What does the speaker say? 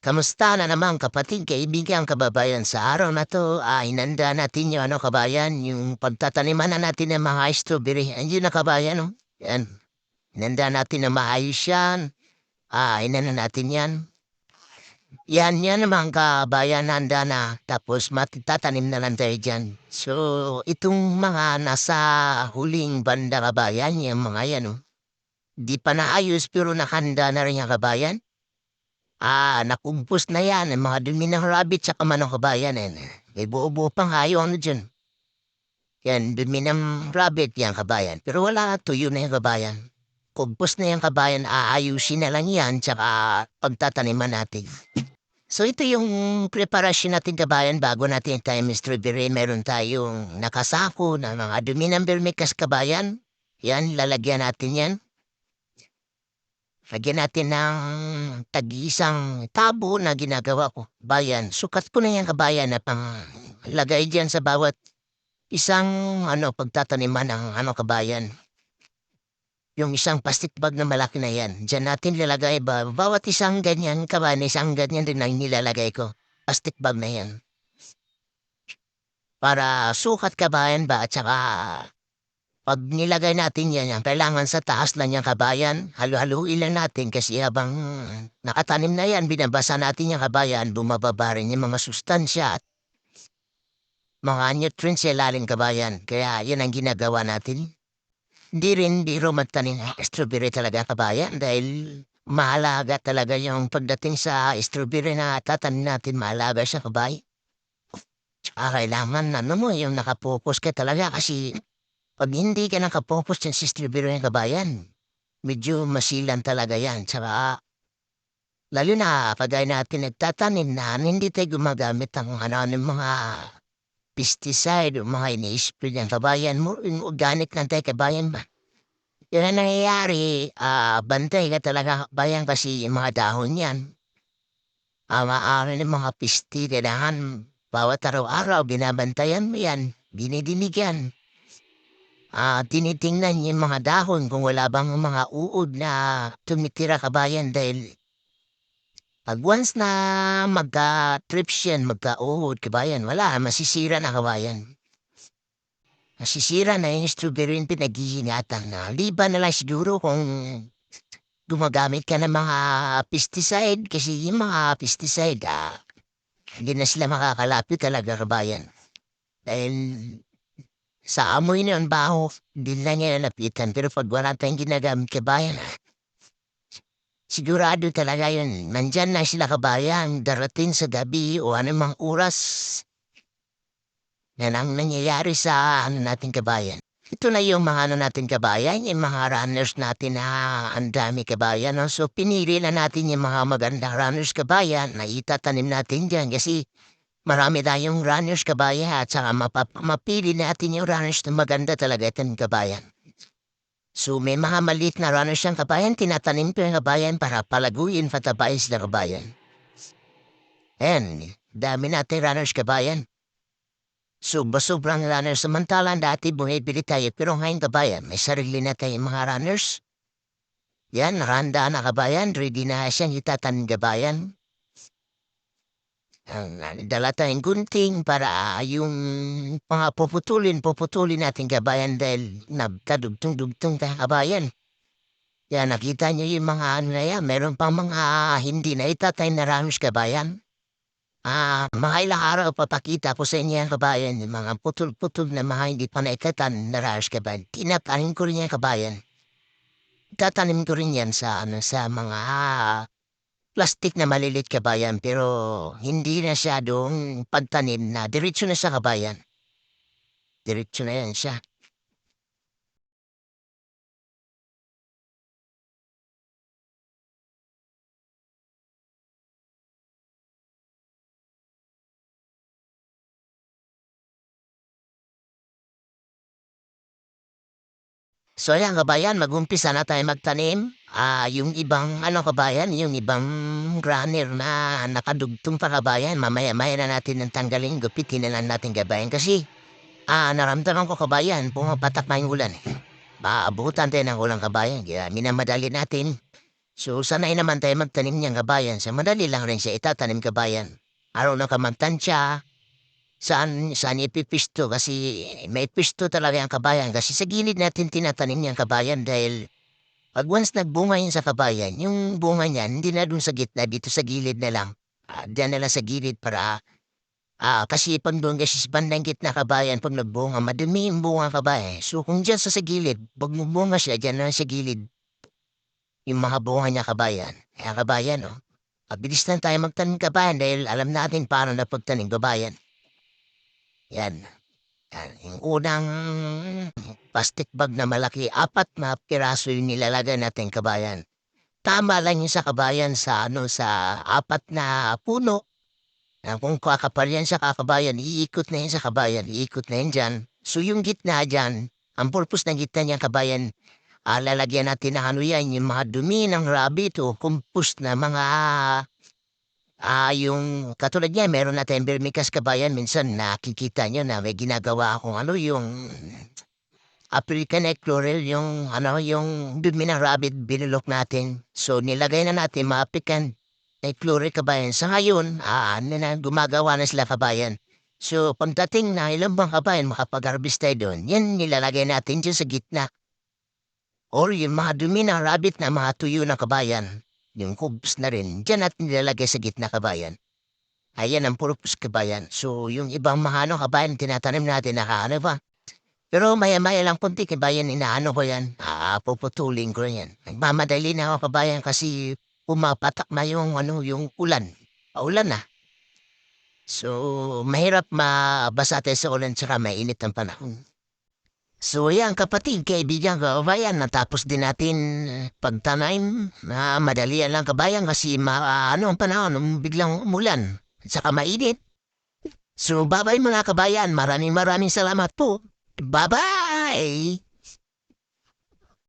Kamusta na naman kapatid, kaibigan, kababayan sa araw na to ay nanda natin yung ano kabayan, yung pagtataniman na natin ng mga strawberry. Ayun na kabayan, no? Yan. Nanda natin na maayos yan. Ah, inano natin yan. Yan, yan naman kabayan, handa na. Tapos matitatanim na lang tayo dyan. So, itong mga nasa huling banda kabayan, yung mga yan, no? Di pa naayos pero nakanda na rin yung kabayan. Ah, nakumpos na yan. Ang mga dumi ng rabbit sa manong kabayan. Eh. May buo-buo pang hayo ano dyan. Yan, dumi ng rabbit yan kabayan. Pero wala, tuyo na yung kabayan. Kumpos na yung kabayan, aayusin na lang yan, tsaka pagtataniman natin. So ito yung preparasyon natin kabayan bago natin tayo strawberry. Meron tayong nakasako na mga dumi ng vermicas kabayan. Yan, lalagyan natin yan. Lagyan natin ng tag-isang tabo na ginagawa ko. Bayan, sukat ko na yan kabayan na pang lagay dyan sa bawat isang ano pagtataniman ng ano kabayan. Yung isang plastic bag na malaki na yan. Diyan natin lalagay ba, bawat isang ganyan kabayan, isang ganyan din ang nilalagay ko. Plastic bag na yan. Para sukat kabayan ba at saka pag nilagay natin yan, yan, kailangan sa taas lang yung kabayan. Halu-haluin lang natin kasi habang nakatanim na yan, binabasa natin yung kabayan, bumababa rin yung mga sustansya at mga nutrients sa ilalim kabayan. Kaya yan ang ginagawa natin. Hindi rin, di rin magtanim ng strawberry talaga kabayan dahil mahalaga talaga yung pagdating sa strawberry na tatanim natin, mahalaga siya kabayan. Tsaka kailangan ano mo, yung nakapokus ka talaga kasi pag hindi ka nakapokus sa strawberry ng kabayan, medyo masilan talaga yan. Tsaka, lalo na pag ay natin nagtatanim na hindi tayo gumagamit ng ano, ng mga pesticide o mga ini-spray ng kabayan mo, organic lang tayo kabayan ba? Yan ang nangyayari, ah, bantay ka talaga kabayan kasi yung mga dahon yan. Ah, maaari ng mga pesticidahan, bawat araw-araw, binabantayan mo yan, binidinig yan. Ah, tinitingnan yung mga dahon kung wala bang mga uod na tumitira kabayan dahil pag once na magka-trips yan, magka-uod kabayan, wala, masisira na kabayan. Masisira na yung strawberry yung pinag-iingatan na. Liban na lang siguro kung gumagamit ka ng mga pesticide kasi yung mga pesticide, ah, hindi na sila makakalapit talaga kabayan. Dahil sa amoy na yun, baho, hindi na niya nalapitan. Pero pag wala tayong ginagamit kabayan, sigurado talaga yun. Nandyan na sila kabayan, darating sa gabi o anumang oras. Yan ang nangyayari sa ano natin kabayan. Ito na yung mga ano natin kabayan, yung mga runners natin na ang dami kabayan. No? So pinili na natin yung mga magandang runners kabayan na itatanim natin dyan kasi Marami tayong runners kabayan at saka mapap- mapili natin yung runners na maganda talaga itong kabayan. So may mga maliit na runners ang kabayan, tinatanim ko yung kabayan para palaguin patabayin sila kabayan. And dami natin runners kabayan. So sobrang runners samantalang dati bumibili tayo pero ngayon kabayan may sarili na tayong mga runners. Yan, randa na kabayan, ready na siyang itatanim kabayan ah, dala tayong gunting para ah, yung mga puputulin, puputulin natin kabayan dahil nagkadugtong-dugtong tayo kabayan. Yan, nakita niyo yung mga ano na yan, meron pang mga hindi na itatay na ramos kabayan. Ah, mga ilang araw papakita ko sa inyo yung kabayan, yung mga putol-putol na mga hindi pa naitatan na ramos kabayan. Tinatanim ko rin yan kabayan. Tatanim ko rin yan sa, ano, sa mga plastik na malilit kabayan pero hindi na siya doong pagtanim na diretso na sa kabayan. Diretso na yan siya. So ayan kabayan, mag-umpisa na tayo magtanim. Ah, yung ibang ano kabayan, yung ibang runner na nakadugtong pa kabayan, mamaya-maya na natin ng tanggalin, gupitin na lang natin kabayan. Kasi ah, naramdaman ko kabayan, pumapatak na yung ulan. Maabutan tayo ng ulang kabayan, kaya minamadali natin. So sanay naman tayo magtanim niyang kabayan. Sa madali lang rin siya itatanim kabayan. Araw na kamantansya, saan, saan ipipisto kasi may pisto talaga ang kabayan kasi sa gilid natin tinatanim niyang kabayan dahil pag once nagbunga yun sa kabayan, yung bunga niyan hindi na dun sa gitna, dito sa gilid na lang. Ah, diyan na lang sa gilid para Ah, kasi pag doon kasi sa bandang gitna kabayan, pag nagbunga, madumi yung bunga kabayan. So kung dyan sa, sa gilid, pag bumunga siya, dyan na sa gilid, yung mga bunga niya kabayan. Kaya kabayan, oh. Mabilis lang tayo magtanim kabayan dahil alam natin paano na pagtanim kabayan. Yan. Yan. Yung unang plastic bag na malaki, apat na piraso yung nilalagay natin kabayan. Tama lang yun sa kabayan sa ano sa apat na puno. Ah, kung kakapal yan sa kakabayan, iikot na yan sa kabayan, iikot na yan dyan. So yung gitna dyan, ang purpose ng gitna niyang kabayan, ah, lalagyan natin ng ano yan, yung mga dumi ng rabbit o compost na mga Ah, yung katulad niya, meron na tayong vermicast kabayan. Minsan nakikita niyo na may ginagawa akong ano yung African Eclorel, yung ano, yung dumi ng rabbit binulok natin. So nilagay na natin maapikan Eclorel kabayan. Sa ngayon, ah, ano na, gumagawa na sila kabayan. So pagdating na ilang bang kabayan makapag-harvest tayo doon, yan nilalagay natin dyan sa gitna. Or yung mga dumi ng rabbit na mga tuyo ng kabayan. Yung kubs na rin, dyan natin nilalagay sa gitna kabayan. Ayan ang purpose kabayan. So, yung ibang mga ano kabayan, tinatanim natin na ano ba? Pero maya-maya lang punti kabayan, inaano ko yan. Ah, puputulin ko yan. Nagmamadali na ako kabayan kasi pumapatak na yung ano, yung ulan. Paulan na. So, mahirap mabasa tayo sa ulan tsaka mainit ang panahon. So yan kapatid, kaibigan kabayan, natapos din natin eh, pagtanim na madali lang kabayan kasi ma, ano ang panahon, um, biglang umulan saka mainit. So babay mga kabayan, maraming maraming salamat po. Bye-bye!